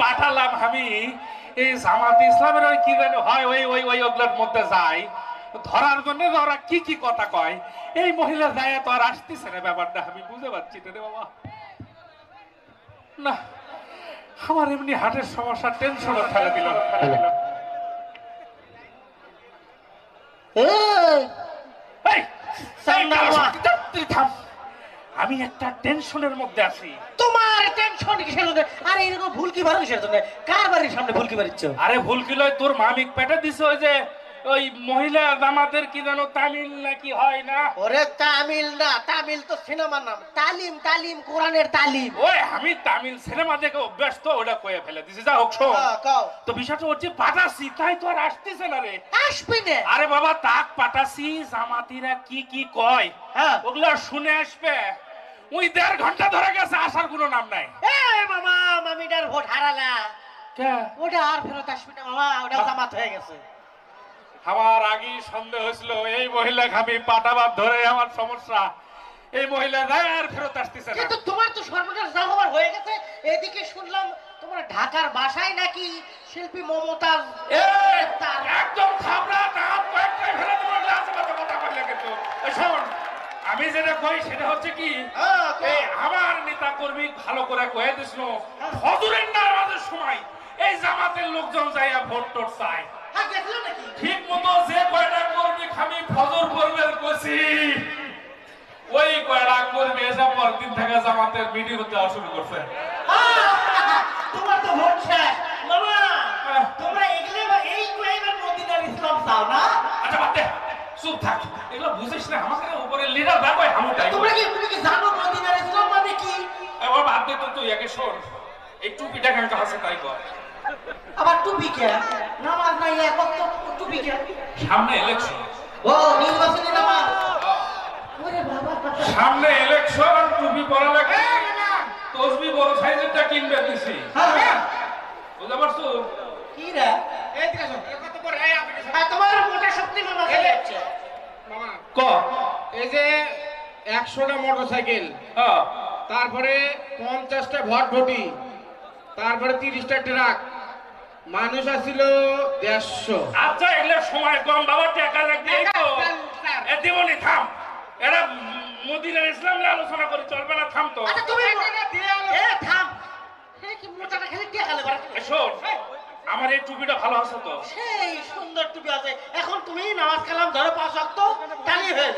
পাঠালাম আমি। এই জামাত ইসলামের ওই কি যেন হয় ওই ওই ওই ওগুলোর মধ্যে যাই। ধরার জন্য ওরা কি কি কথা কয় এই মহিলা যায় তো আর আসতেছে না ব্যাপারটা আমি বুঝতে পারছি না রে বাবা। না আমার এমনি হার্টের সমস্যা টেনশনও ফেলে দিল। আমি একটা টেনশনের মধ্যে আছি। টেনশন কিসের জন্য আরে এরকম ভুল কি বারো কিসের জন্য? কার বাড়ির সামনে ভুল কি বাড়িচ্ছ আরে ভুল কি লয়? তোর মামিক পেটে দিছে ওই যে ওই মহিলা কি জানো তামিল নাকি হয় না? ওরে তামিল না তামিল তো সিনেমার নাম। তালিম তালিম কোরআনের তালিম। ওই আমি তামিল সিনেমা দেখে অভ্যাস তো ওটা কয়ে ফেলে দিছি। যা হোক শোন। হ্যাঁ, তো বিষয়টা হচ্ছে তাই তো আর আসতেছে না রে। আসবি না। আরে বাবা তাক পাঠাছি জামাতিরা কি কি কয়? হ্যাঁ। ওগুলো শুনে আসবে। ওই দেড় ঘণ্টা ধরে গেছে আসার কোনো নাম নাই। এই মামা মামিটার ভোট হারালা। ওটা আর ফেরত আসবি না মামা ওটা জামাত হয়ে গেছে। আমার আগেই সন্দেহ হয়েছিল এই মহিলা আমি পাটাবাদ ধরে আমার সমস্যা। এই মহিলা আর ফেরত আসতেছে কিন্তু তোমার তো সর্বনাশ যা হবার হয়ে গেছে। এদিকে শুনলাম তোমার ঢাকার বাসায় নাকি শিল্পী মমতাজ একদম থামড়া দাঁত কয়েকটাই ফেলে দেবো গ্লাসে কথা কথা বললে কিন্তু। আমি যেটা কই সেটা হচ্ছে কি হ্যাঁ, এই আমার নেতা কর্মী ভালো করে কয়ে দিছিল হজুরের নামাজের সময় এই জামাতের লোকজন যাইয়া ভোট টোট চায় হ্যাঁ? ঠিক মতো যে কয়টা কর্মী খামি ফজর করবে কছি ওই কয়টা কর্মী এসে পরদিন থেকে জামাতের মিটিং দেওয়া শুরু করছে তোমার তো ভোট শেষ। মামা, হ্যাঁ। তোমরা এগুলো এবার এই ক্রাইমের মদিনার ইসলাম চাও না? আচ্ছা বাদ দে চুপ থাক এগুলো বুঝিস না আমাকে উপরে লিডার দেখো হামুটাই তোমরা কি তুমি কি জানো মদিনার ইসলাম মানে কি? এবার বাদ দে তো তুই একে শোন এই টুপিটা কেন আছে তাই কর আবার টুপি কে? নামাজ নাই এক টুপি কে? সামনে ইলেকশন ও, নির্বাচনী নামাজ। ওরে বাবা। সামনে ইলেকশন টুপি পরা লাগে তসবি বড় সাইজেরটা কিনবে দিছি হ্যাঁ। বুঝতে পারছ কি রে? তোমার মোটা শক্তি মামা চলে যাচ্ছে। মামা। ক? এই যে একশোটা মোটরসাইকেল। হ্যাঁ তারপরে পঞ্চাশটা ভটভটি তারপরে তিরিশটা ট্রাক। মানুষ আসছিল দেড়শো। আচ্ছা এগুলো সময় কম। বাবা টাকা লাগবে এই তো। এ থাম। এরা মদিনার ইসলাম নিয়ে আলোচনা করে চলবে না থাম তো। আচ্ছা, তুমি এ, থাম। শোন। আমার এই টুপিটা ভালো আছে তো? সেই সুন্দর টুপি আছে। এখন তুমি নামাজ কালাম ধরে পাঁচ অক্ত তালি হয়ে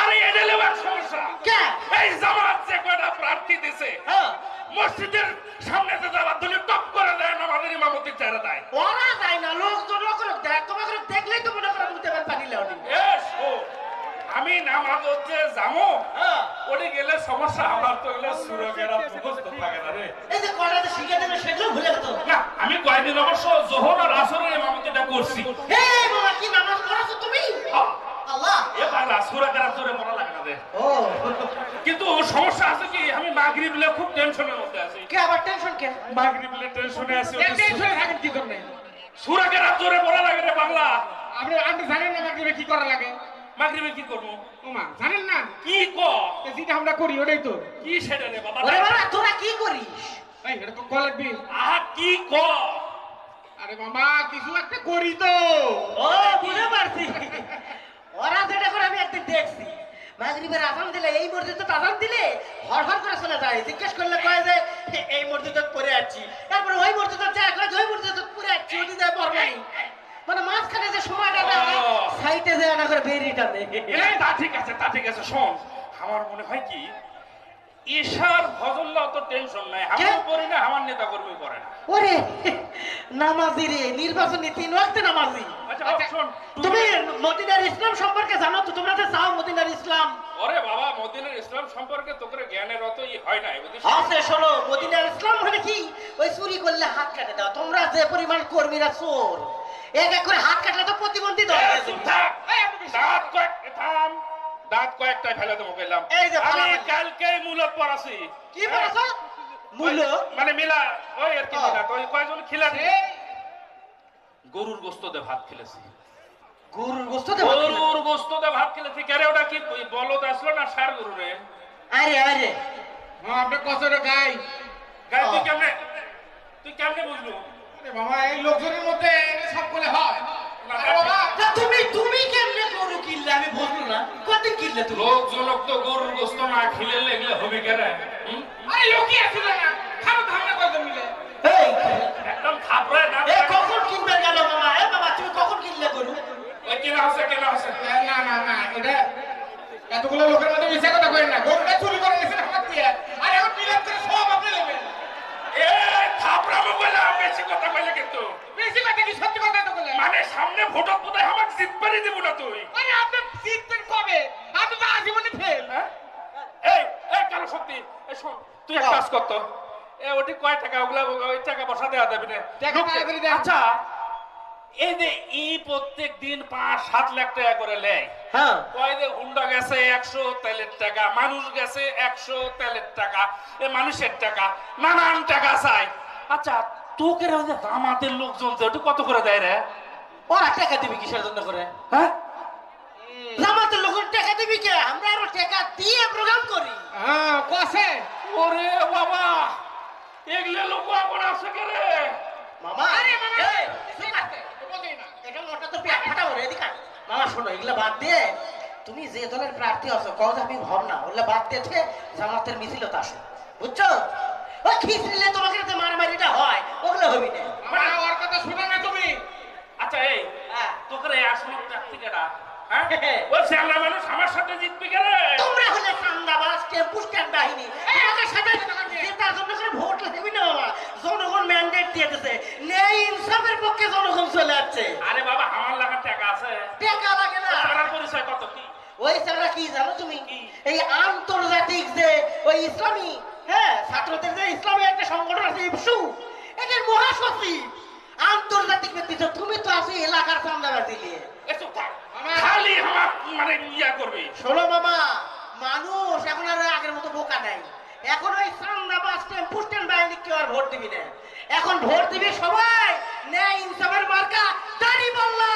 আরে এটা লেবার সমস্যা। কে? এই জামাত যে কয়টা প্রার্থী দিছে হ্যাঁ। মসজিদের সামনে তো যাবার ধরে টপ করে দেয় না আমাদের ইমামতির চেহারা দেয়। ওরা যায় না লোকজন লোক দেখ তোমাকে দেখলেই তো মনে করো বুঝতে পারেন পানি লেওনি এ নামাজ হচ্ছে যাব হ্যাঁ। ওটি গেলে সমস্যা আমার তো এগুলো সুরকেরা মুখস্থ থাকে না রে। এই যে কয়টা শিখে দেবে সেগুলো ভুলে গেছো? না আমি কয়েকদিন অবশ্য জোহর আর আসরের ইমামতিটা করছি হে বাবা কি নামাজ পড়াছো তুমি? আহ, আল্লাহ। এবার সুরাকেরা জোরে পড়া লাগে না রে। ও। কিন্তু সমস্যা আছে কি আমি মাগরিব লে খুব টেনশনের মধ্যে আছি। কে আবার টেনশন কে? মাগরিব লে টেনশনে আছি টেনশনে থাকেন কি জন্য সুরাকেরা জোরে পড়া লাগে রে বাংলা। আপনি আপনি জানেন না মাগরিবে কি করা লাগে? মাগরিবে কি করব? ওমা জানেন না? কি ক? যেটা আমরা করি ওটাই তো। কি সেটা রে বাবা? ওরে বাবা তোরা কি করিস? এই এটা তো কল লাগবি? আহা কি ক? আরে মামা কিছু একটা করি তো। ও বুঝে পারছি। ওরা যেটা করে আমি একদিন দেখছি। মাগরিবের আজান দিলে এই মসজিদে আজান দিলে হর হর করে চলে যায়। জিজ্ঞেস করলে কয় যে এই মসজিদে পড়ে আছি। তারপরে ওই মসজিদে যায় কয় যে ওই মসজিদে পড়ে আছি ওই যায় পড়বাই মানে মাঝখানে যে সময়টা ও। সাইটে যায় না করে বেরিয়েটা নেই তা ঠিক আছে তা ঠিক আছে শোন। আমার মনে হয় কি ঈশার ফজল্লা অত টেনশন নাই। কে? করি না আমার নেতা কর্মী করে না। ওরে নামাজি রে নির্বাচনী তিন ওয়াক্তে নামাজি। আচ্ছা তুমি মদিনার ইসলাম সম্পর্কে জানো তো তোমরা যে চাও মদিনার ইসলাম। ওরে বাবা মদিনের ইসলাম সম্পর্কে তোকে জ্ঞানের অত ই হয় বুঝিস? আছে শোনো মদিনার ইসলাম মানে কি? ওই চুরি করলে হাত কাটে দাও। তোমরা যে পরিমাণ কর্মীরা চোর এক এক করে হাত কাটলে তো প্রতিবন্ধী হয়ে কয়েক থাম দাঁত কয়েকটা ফেলে দেবো গেলাম এই যে আমি কালকে মূলত পড়াছি কি বলছো মূল্য ওই, মানে মিলা ওই আর কি হ্যাঁ। মিলা তো কয়জন খিলা গরুর গোস্ত দিয়ে ভাত খেলেছি। গরুর গোস্ত দেবো গরুর গোস্ত দিয়ে ভাত খেলেছি। কেরে ওটা কি বলদ আসলো না সার গরু রে? আরে আরে। হ্যাঁ আপনি কচরে গাই গাই তুই। কেমনে তুই কেমনে বুঝলু? বাবা এই লোকজনের মধ্যে সব বলে হয়। বাবা তুমি তুমি কেমনে গরু কিনলে? আমি বুঝলো না। কতদিন কিনলে তুমি? লোক তো গরুর গোস্ত না খিলে লেগলে হবে কেরে? আরে লোকই আছিল না। খালো ধামনা কয়জন মিলে। এই একদম খাপড়ে না এ কখন কিনবে গেল মামা? এ বাবা তুমি কখন কিনলে গরু? ওই কেনা হচ্ছে কেনা হচ্ছে। না না না এটা এতগুলো লোকের মধ্যে মিশে কথা কইেন না। গরুটা চুরি করে নিয়েছেন হাত দিয়ে। আর এখন মিলাদ করে সব আপনি নেবেন এ খাপড়া মোবাইলে বেশি কথা কইলে কিন্তু। বেশি কথা কি সত্যি কথা তো বলে মানে সামনে ভোটত বোধহয় আমাকে জিত পারি দিব না তুই। আরে আপনি জিতবেন কবে? আপনি তো আজীবনে ফেল হ্যাঁ? এই এই কালো সত্যি এই শোন তুই এক কাজ করতো এ ওটি কয় টাকা? ওগুলা ওই টাকা বসা দেওয়া যাবে না। টাকা তাড়াতাড়ি দেন। আচ্ছা এই যে ই প্রত্যেক দিন পাঁচ সাত লাখ টাকা করে নেয়। হ্যাঁ। কয় যে হুন্ডা গেছে একশো তেলের টাকা মানুষ গেছে একশো তেলের টাকা এ মানুষের টাকা নানান টাকা চাই। আচ্ছা তোকে রে ওই যে দামাতের লোকজন যে কত করে দেয় রে? ওরা টাকা দিবি কিসের জন্য করে? হ্যাঁ? জামাতের লোকের টাকা দিবি কে? আমরা আরও টাকা দিয়ে প্রোগ্রাম করি। হ্যাঁ কসে? ওরে বাবা এগুলো লোক এখন আছে কে রে? মামা আরে মামা এই, ঠিক আছে বোঝেই না এটা মোটা তো পেট ফাটা ওরে এদিকে মামা শোনো এগুলা বাদ দিয়ে তুমি যে দলের প্রার্থী আছো কজ আমি ভাব না ওগুলা বাদ দিয়েছে জামাতের মিছিলত আসো। বুঝছ? ওই খিচড়িলে তোমাকে মারামারিটা হয়? ওগুলো হবি না। ওর কথা শুনো না তুমি। আচ্ছা এই হ্যাঁ। তোকে আসলো হ্যাঁ? ওই শ্যামলা মানুষ আমার সাথে জিতবে কে তোমরা হলে চান্দাবাজ টেম্পু বাহিনী। তোমাকে সাথে জেতার জন্য করে ভোট দেবি না বাবা। জনগণ ম্যান্ডেট ন্যায় ইনসাফের পক্ষে জনগণ চলে যাচ্ছে আরে বাবা আমার লাগার টাকা আছে। টাকা লাগে না। তারার পরিচয় কত কি? ওই ছাড়া কি জানো তুমি? এই আন্তর্জাতিক যে ওই ইসলামী হ্যাঁ ছাত্রদের যে ইসলামী একটা সংগঠন আছে ইপসু এটার মহাসচিব আন্তর্জাতিক তুমি তো আছো এলাকার এসব থাক। খালি মানে ইয়া করবি। শোনো মামা মানুষ এখন আর আগের মতো বোকা নাই। এখন ওই চান্দাবাজ টেম্পু স্ট্যান্ড বাহিনী কেউ আর ভোট দিবি না। এখন ভোট দিবি সবাই ন্যায় ইনসাফের মার্কা দাড়ি বললা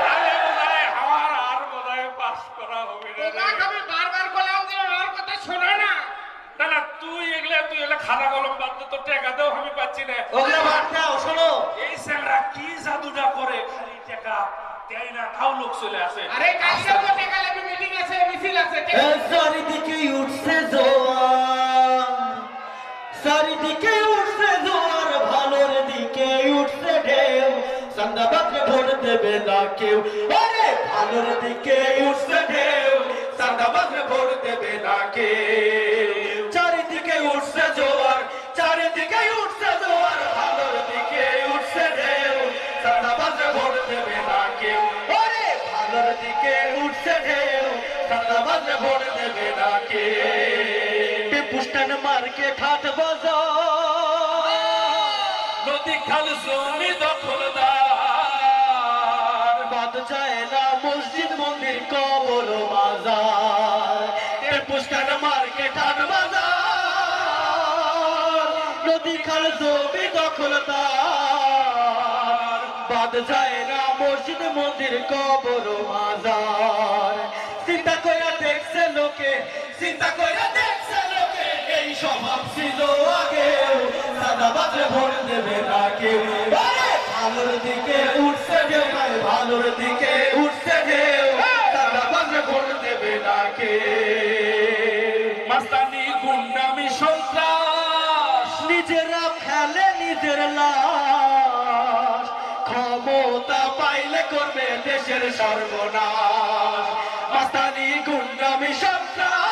তাহলে বোধহয় আমার আর বোধহয় পাস করা হবে না রে। তোমাকে আমি বারবার বললাম যে ওর কথা শোনো না না না তুই এগুলা খাতা কলম বাদ দে, টাকা দেও আমি পাচ্ছি না। ওগুলো বাদ দাও শোনো। এই স্যাংরা কি জাদুটা করে? খালি টাকা দেয় না তাও লোক চলে আসে। আরে কালকে তো টাকা লাগবে মিটিং আছে মিছিল আছে চারিদিকে উঠছে জোয়ার চারিদিকে উঠছে জোয়ার ভালোর দিকে উঠছে ঢেউ। সন্ধ্যাবাদে ভোট দেবে না কেউ। আরে ভালোর দিকে উঠছে ঢেউ সন্ধ্যাবাদে ভোট দেবে না কেউ। সন্ধ্যাবাদে দেবে না পুষ্টান বাজার নদী খাল জমি দখলদার বাদ যায় না মসজিদ মন্দির কবর মাজার পুষ্টান মার্কেট হাট বাজার নদী খাল জমি দখলদার বাদ যায় না মসজিদ মন্দির কবর মাজার চিন্তা লোকে চিন্তা কইরা দেখছে লোকে, এই স্বভাব ছিল আগে সাদা বাজে ভোট দেবে না কেউ। ভালোর দিকে উঠছে ঢেউ ভালোর দিকে উঠছে সাদা ভোট দেবে না নিজেরা ক্ষমতা পাইলে করবে দেশের সর্বনাশ। মাস্তানি, গুন্ডামি, সন্ত্রাস।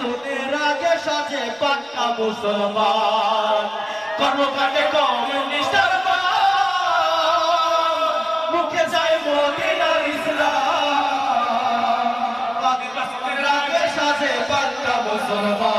তুমি রাজে সাজে পাক্কা মুসলমান, কর্মকাণ্ডে কমিউনিস্ট মুখে যায় মদিনার ইসলাম। রাজে সাজে পাক্কা মুসলমান।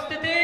Dios te tenga.